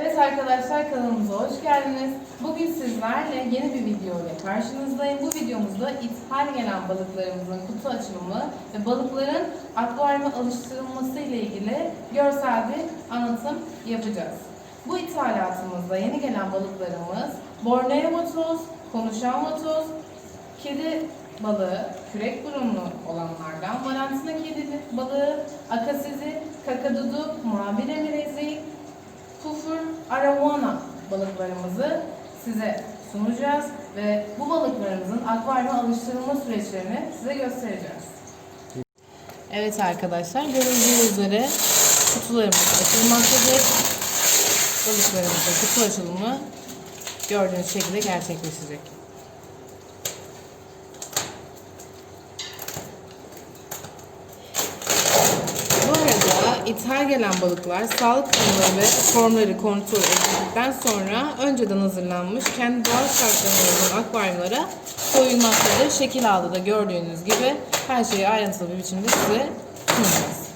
Evet arkadaşlar kanalımıza hoş geldiniz. Bugün sizlerle yeni bir video ile karşınızdayım. Bu videomuzda ithal gelen balıklarımızın kutu açılımı ve balıkların akvaryuma alıştırılması ile ilgili görsel bir anlatım yapacağız. Bu ithalatımızda yeni gelen balıklarımız Borneo vatoz, konuşan vatoz, kedi balığı, kürek burunlu olanlardan, varantina kedi balığı, akasizi, kakadudu, mavi remirezi, Pufur arowana balıklarımızı size sunacağız ve bu balıklarımızın akvaryuma alıştırılma süreçlerini size göstereceğiz. Evet arkadaşlar görüldüğü üzere kutularımız açılmaktadır. Balıklarımızın kutu açılımı gördüğünüz şekilde gerçekleşecek. Bu arada ithal gelen balıklar sağlık konuları ve formları kontrol edildikten sonra önceden hazırlanmış kendi doğal şartlarına uygun akvaryumlara koyulmaktadır. Şekil aldı da gördüğünüz gibi her şeyi ayrıntılı bir biçimde size sunacağız.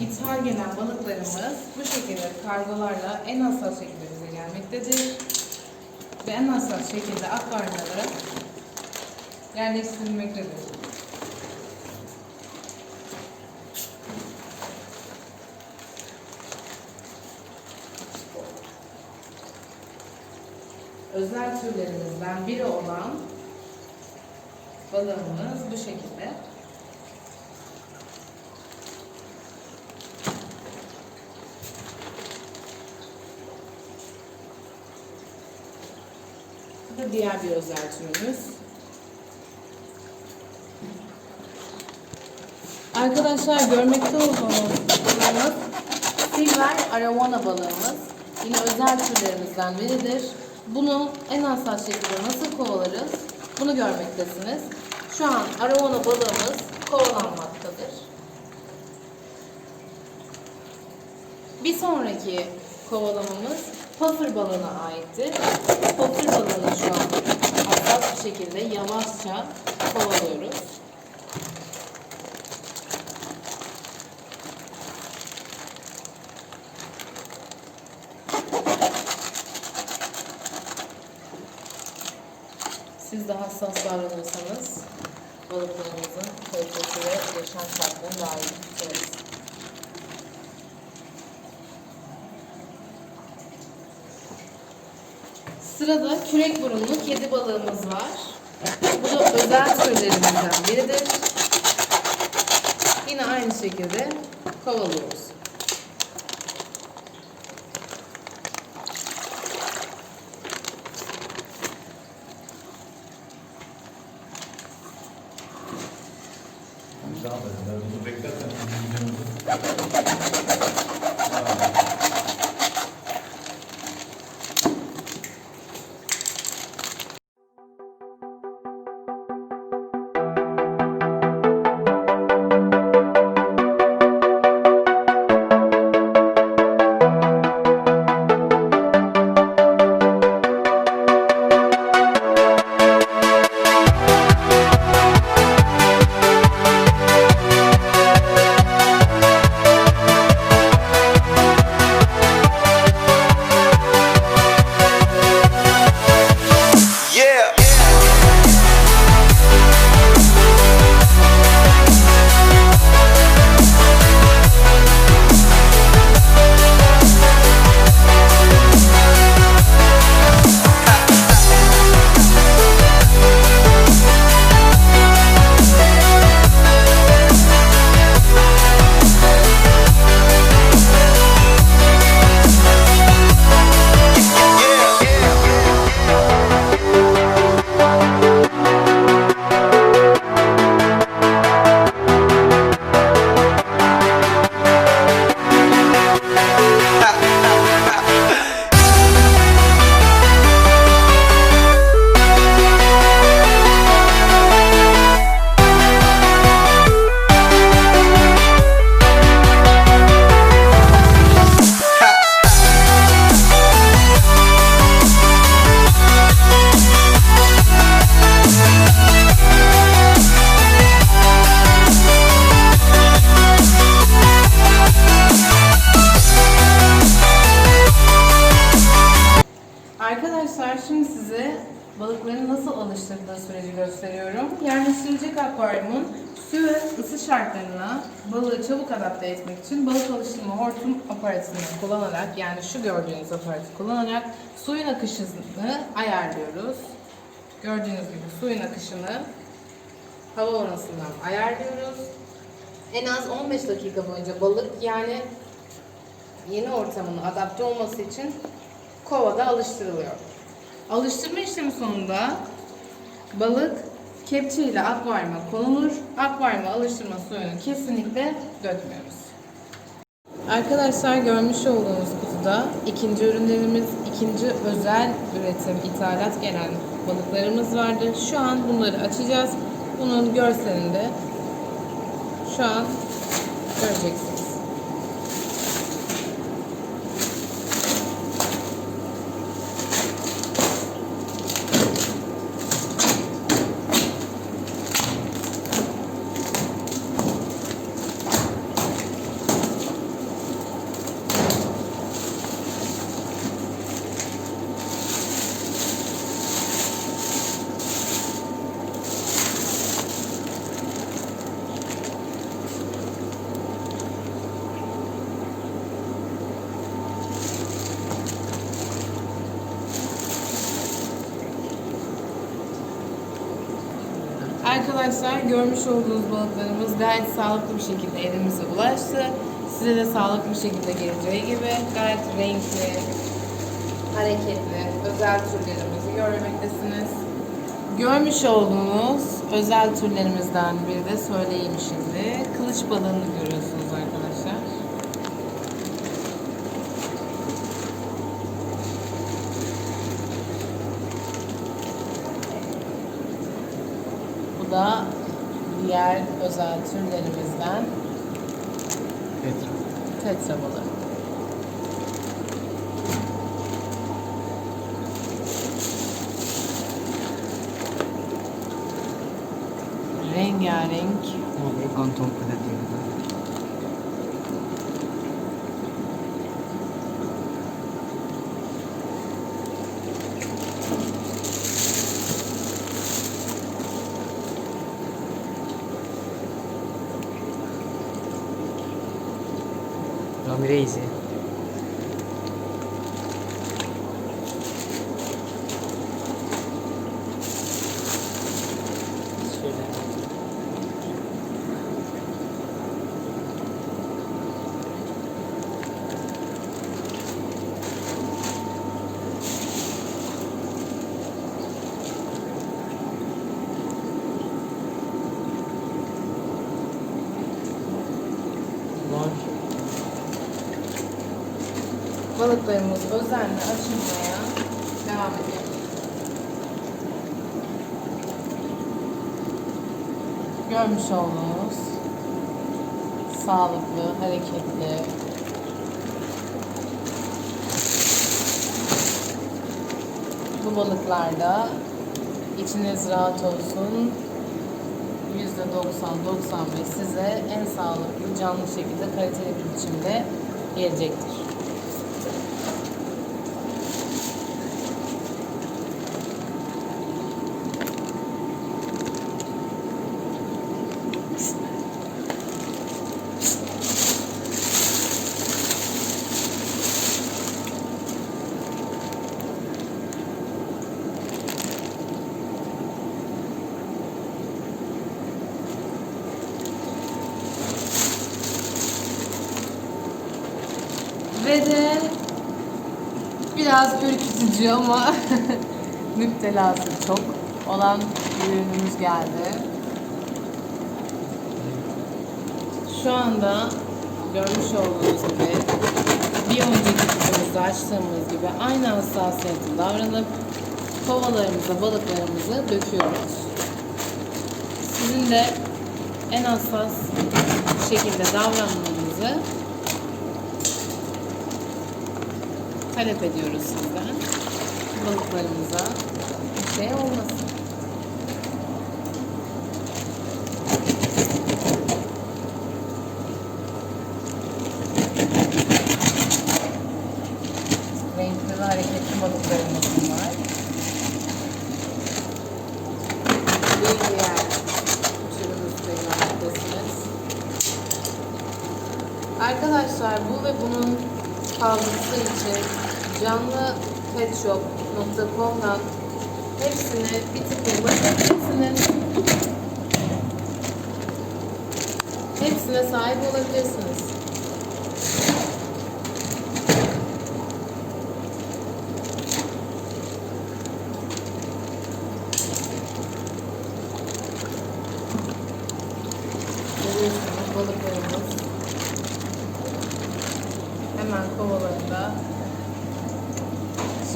İthal gelen balıklarımız bu şekilde kargolarla en hassas şekilde bize gelmektedir. Ve en hassas şekilde akvaryumlara yerleştirilmektedir. Özel türlerimizden biri olan balığımız bu şekilde. Bu da diğer bir özel türümüz. Arkadaşlar görmekte olduğunuz silver arowana balığımız. Yine özel türlerimizden biridir. Bunu en hassas şekilde nasıl kovalarız? Bunu görmektesiniz. Şu an arowana balığımız kovalanmaktadır. Bir sonraki kovalamamız puffer balığına aittir. Puffer balığını şu an hassas bir şekilde yavaşça kovalıyoruz. Siz de hassas davranırsanız balıklarımızın kalitesi ve yaşam şartlarını daha iyi tutarız. Sırada kürek burunlu kedi balığımız var. Bu da özel türlerimizden biridir. Yine aynı şekilde kovalıyoruz. Yerleştirilecek akvaryumun su ve ısı şartlarına balığı çabuk adapte etmek için balık alıştırma hortum aparatını kullanarak yani şu gördüğünüz aparatı kullanarak suyun akışını ayarlıyoruz. Gördüğünüz gibi suyun akışını hava oranısından ayarlıyoruz. En az 15 dakika boyunca balık yani yeni ortamına adapte olması için kovada alıştırılıyor. Alıştırma işlemi sonunda balık kepçe ile akvaryuma konulur. Akvaryuma alıştırma suyunu kesinlikle dökmüyoruz. Arkadaşlar görmüş olduğunuz kutuda ikinci ürünlerimiz, ikinci özel üretim, ithalat gelen balıklarımız vardı. Şu an bunları açacağız. Bunun görselini de şu an göreceksiniz. Arkadaşlar görmüş olduğunuz balıklarımız gayet sağlıklı bir şekilde elimize ulaştı. Size de sağlıklı bir şekilde geleceği gibi gayet renkli, hareketli, özel türlerimizi görmektesiniz. Görmüş olduğunuz özel türlerimizden biri de söyleyeyim şimdi. Kılıç balığını görüyorsunuz arkadaşlar. Bu da diğer özel türlerimizden Petra. tetra balığı. Rengarenk Anton Panathinaikos. в рейзе. Balıklarımız özenle açılmaya devam ediyor. Görmüş olduğunuz sağlıklı, hareketli, bu balıklarda içiniz rahat olsun. %90-95 size en sağlıklı, canlı şekilde, kaliteli bir biçimde gelecektir. Ve de biraz ürkütücü ama müptelası çok olan bir ürünümüz geldi. Şu anda görmüş olduğunuz gibi bir önceki kutumuzda açtığımız gibi aynı hassasiyeti davranıp kovalarımıza balıklarımızı döküyoruz. Sizin de en hassas şekilde davranmanızı talep ediyoruz sizden. Balıklarımıza bir şey olmasın. Renkli ve hareketli balıklarımız var. Arkadaşlar bu ve bunun fazlası için canlı petshop.com'dan hepsine bir tık ulaşabilirsiniz. Hepsine sahip olabilirsiniz. Görüyorsunuz balıklarımız hemen kovalarında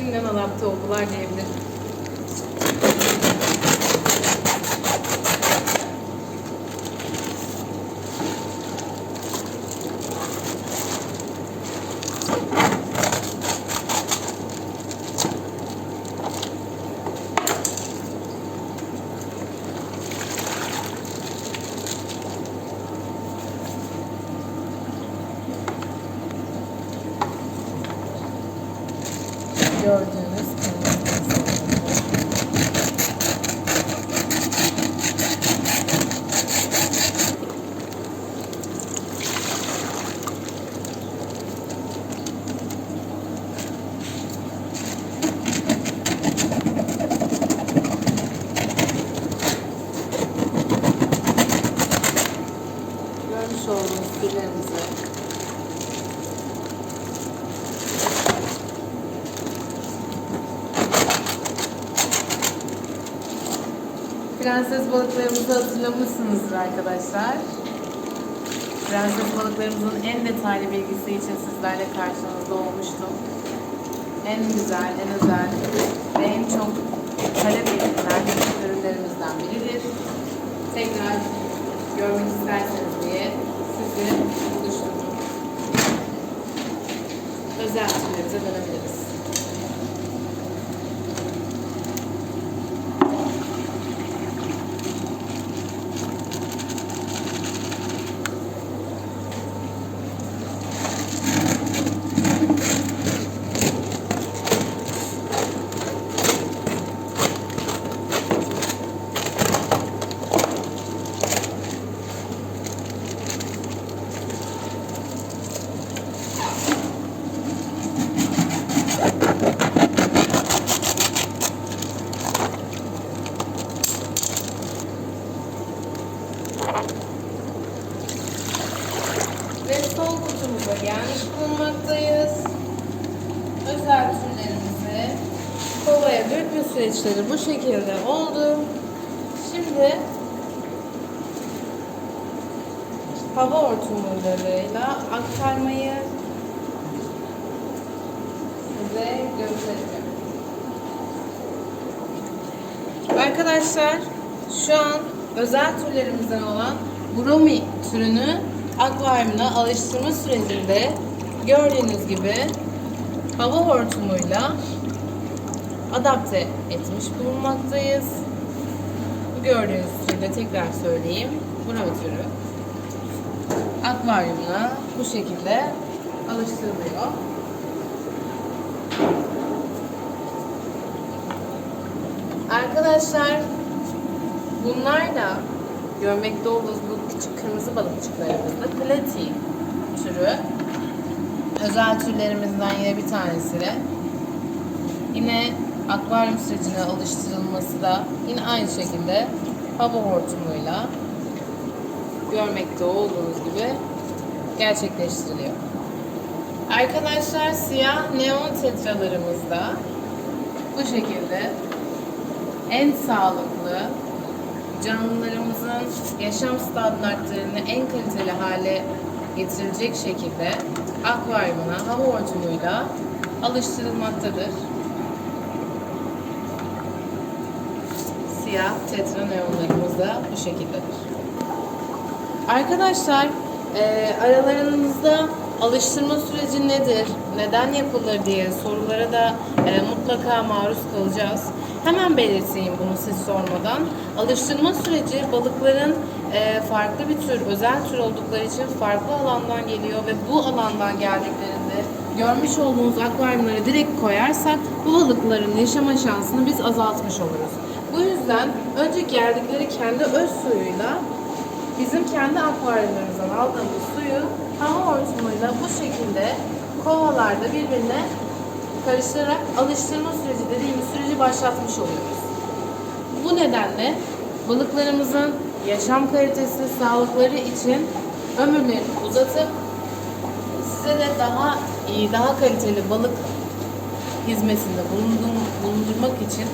şimdiden adapte oldular diyebilirim. Gördüğünüz kırmızı Görmüş olduğunuz türlerimizi Prenses balıklarımızı hatırlamışsınızdır arkadaşlar. Prenses balıklarımızın en detaylı bilgisi için sizlerle karşınızda olmuştum. En güzel, en özel ve en çok talep edilen ürünlerimizden biridir. Tekrar görmek isterseniz diye sizi buluşturdum. Özel türlerimize dönebiliriz. Ve sol kutumuza gelmiş bulunmaktayız. Özel türlerimizi kovaya dökme süreçleri bu şekilde oldu. Şimdi hava hortumlarıyla aktarmayı size göstereceğim. Arkadaşlar şu an özel türlerimizden olan Bromi türünü akvaryumuna alıştırma sürecinde gördüğünüz gibi hava hortumuyla adapte etmiş bulunmaktayız. Bu gördüğünüz türü de tekrar söyleyeyim. Bromi türü akvaryumuna bu şekilde alıştırılıyor. Arkadaşlar bunlar da görmekte olduğunuz bu küçük kırmızı balıkçıklarımız da plati türü. Özel türlerimizden yine bir tanesi. Yine akvaryum sürecine alıştırılması da yine aynı şekilde hava hortumuyla görmekte olduğunuz gibi gerçekleştiriliyor. Arkadaşlar siyah neon tetralarımız da bu şekilde en sağlıklı canlılarımızın yaşam standartlarını en kaliteli hale getirecek şekilde akvaryumuna hava hortumuyla alıştırılmaktadır. Siyah tetra neonlarımız da bu şekildedir. Arkadaşlar e, aralarınızda alıştırma süreci nedir, neden yapılır diye sorulara da e, mutlaka maruz kalacağız. Hemen belirteyim bunu siz sormadan. Alıştırma süreci balıkların e, farklı bir tür, özel tür oldukları için farklı alandan geliyor ve bu alandan geldiklerinde görmüş olduğunuz akvaryumlara direkt koyarsak bu balıkların yaşama şansını biz azaltmış oluruz. Yüzden önce geldikleri kendi öz suyuyla bizim kendi akvaryumlarımızdan aldığımız suyu hava hortumuyla bu şekilde kovalarda birbirine karıştırarak alıştırma süreci dediğimiz süreci başlatmış oluyoruz. Bu nedenle balıklarımızın yaşam kalitesi, sağlıkları için ömürlerini uzatıp size de daha iyi, daha kaliteli balık hizmetinde bulundurmak için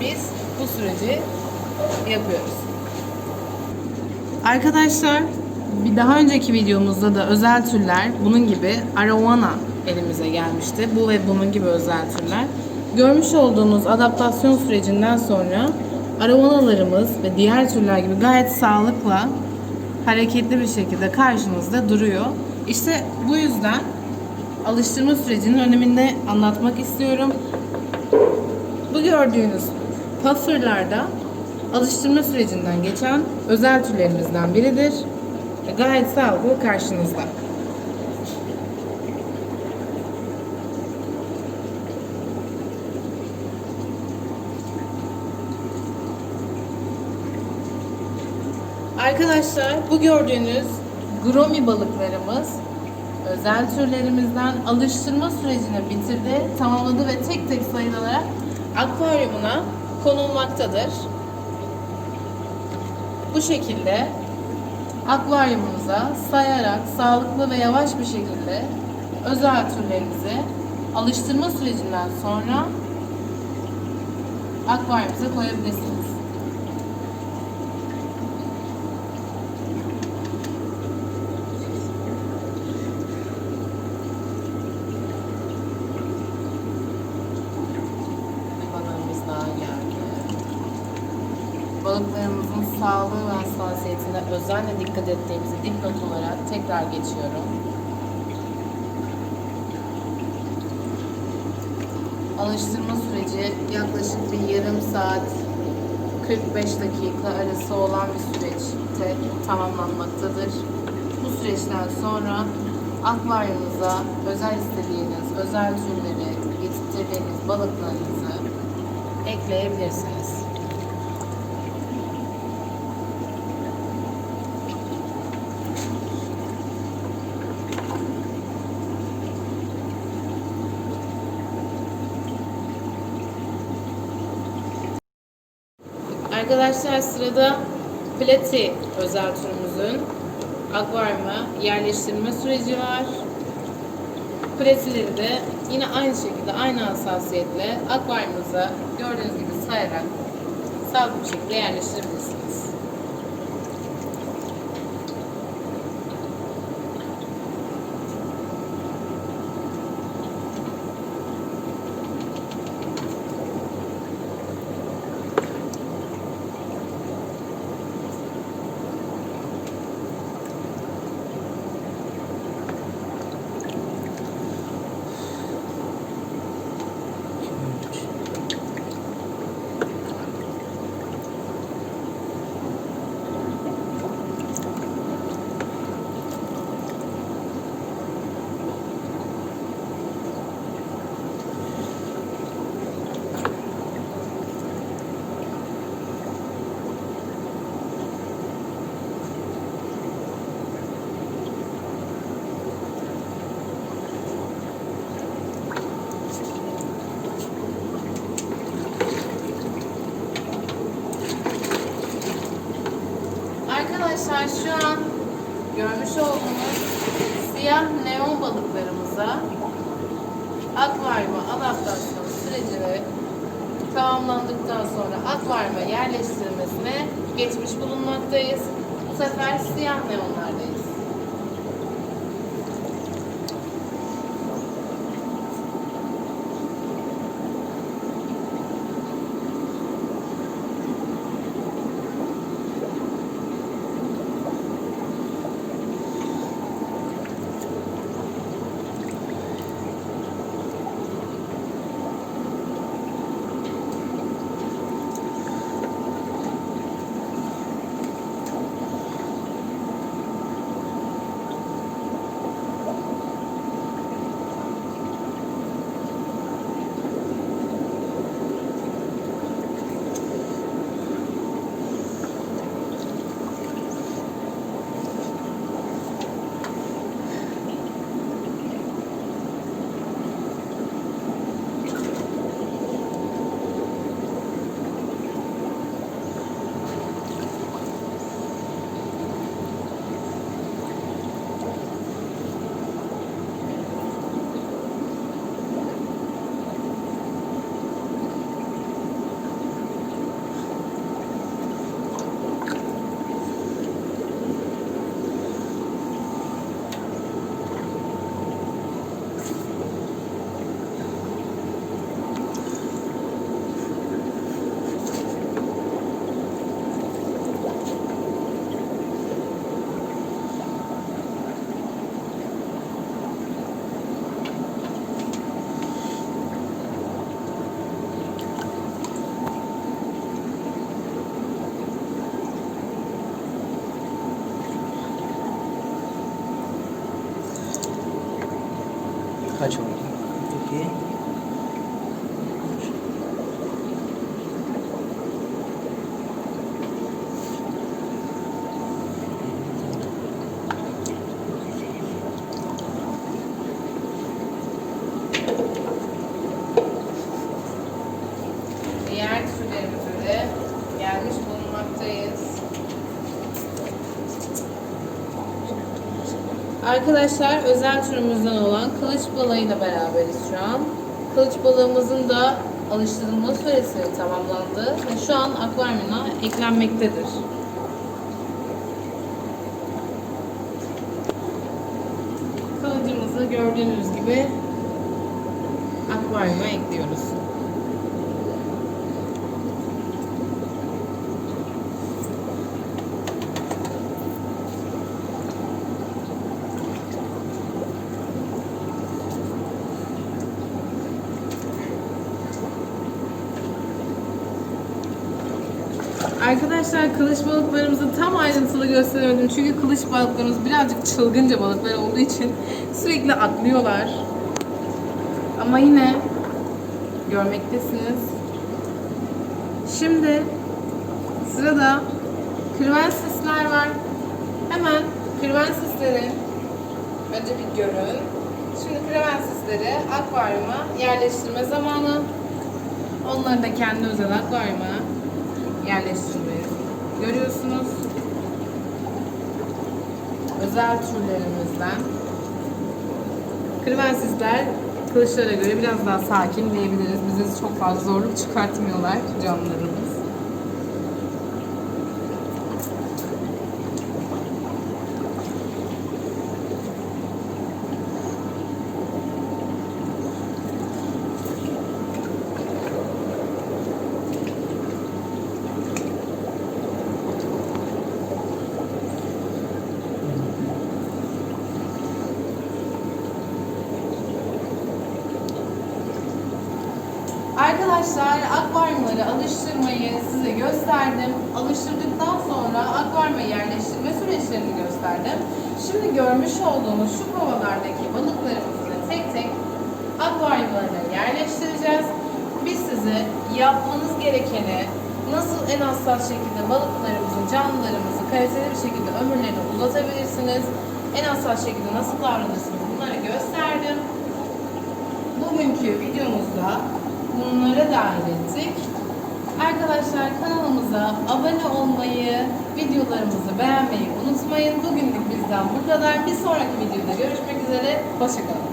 biz bu süreci yapıyoruz. Arkadaşlar bir daha önceki videomuzda da özel türler bunun gibi arowana elimize gelmişti. Bu ve bunun gibi özel türler. Görmüş olduğunuz adaptasyon sürecinden sonra arovanalarımız ve diğer türler gibi gayet sağlıklı, hareketli bir şekilde karşınızda duruyor. İşte bu yüzden alıştırma sürecinin önemini anlatmak istiyorum. Bu gördüğünüz pufferlarda alıştırma sürecinden geçen özel türlerimizden biridir. Gayet sağlıklı karşınızda. Arkadaşlar bu gördüğünüz gromi balıklarımız özel türlerimizden alıştırma sürecini bitirdi, tamamladı ve tek tek sayılarak akvaryumuna konulmaktadır. Bu şekilde akvaryumumuza sayarak sağlıklı ve yavaş bir şekilde özel türlerimizi alıştırma sürecinden sonra akvaryumuza koyabilirsiniz. Bir balığımız daha geldi. Balıklarımızın sağlığı ve hassasiyetine özenle dikkat ettiğimizi dipnot olarak tekrar geçiyorum. Alıştırma süreci yaklaşık bir yarım saat 45 dakika arası olan bir süreçte tamamlanmaktadır. Bu süreçten sonra akvaryumuza özel istediğiniz özel türleri getirdiğiniz balıklarınızı ekleyebilirsiniz. Arkadaşlar sırada plati özel türümüzün akvaryuma yerleştirme süreci var. Platileri de yine aynı şekilde aynı hassasiyetle akvaryumuza gördüğünüz gibi sayarak sağlıklı bir şekilde yerleştirebilirsiniz. Arkadaşlar şu an görmüş olduğunuz siyah neon balıklarımıza akvaryuma adaptasyon sürecini tamamlandıktan sonra akvaryuma yerleştirilmesine geçmiş bulunmaktayız. Bu sefer siyah neonlardayız. muchacho. Arkadaşlar özel türümüzden olan kılıç balığıyla beraberiz şu an. Kılıç balığımızın da alıştırılma süresi tamamlandı ve şu an akvaryumuna eklenmektedir. Kılıcımızı gördüğünüz gibi akvaryuma ekliyoruz. Arkadaşlar kılıç balıklarımızı tam ayrıntılı gösteremedim. Çünkü kılıç balıklarımız birazcık çılgınca balıklar olduğu için sürekli atlıyorlar. Ama yine görmektesiniz. Şimdi sırada kırvensisler var. Hemen kırvensisleri önce bir görün. Şimdi kırvensisleri akvaryuma yerleştirme zamanı. Onları da kendi özel akvaryuma yerleştirmeyi görüyorsunuz. Özel türlerimizden. Krivensizler kılıçlara göre biraz daha sakin diyebiliriz. Bize çok fazla zorluk çıkartmıyorlar canlılarımız. Arkadaşlar akvaryumları alıştırmayı size gösterdim. Alıştırdıktan sonra akvaryuma yerleştirme süreçlerini gösterdim. Şimdi görmüş olduğunuz şu kovalardaki balıklarımızı tek tek akvaryumlarına yerleştireceğiz. Biz size yapmanız gerekeni nasıl en hassas şekilde balıklarımızı, canlılarımızı kaliteli bir şekilde ömürlerini uzatabilirsiniz, en hassas şekilde nasıl davranırsınız bunları gösterdim. Bugünkü videomuzda bunlara dahil ettik. Arkadaşlar kanalımıza abone olmayı, videolarımızı beğenmeyi unutmayın. Bugünlük bizden bu kadar. Bir sonraki videoda görüşmek üzere. Hoşçakalın.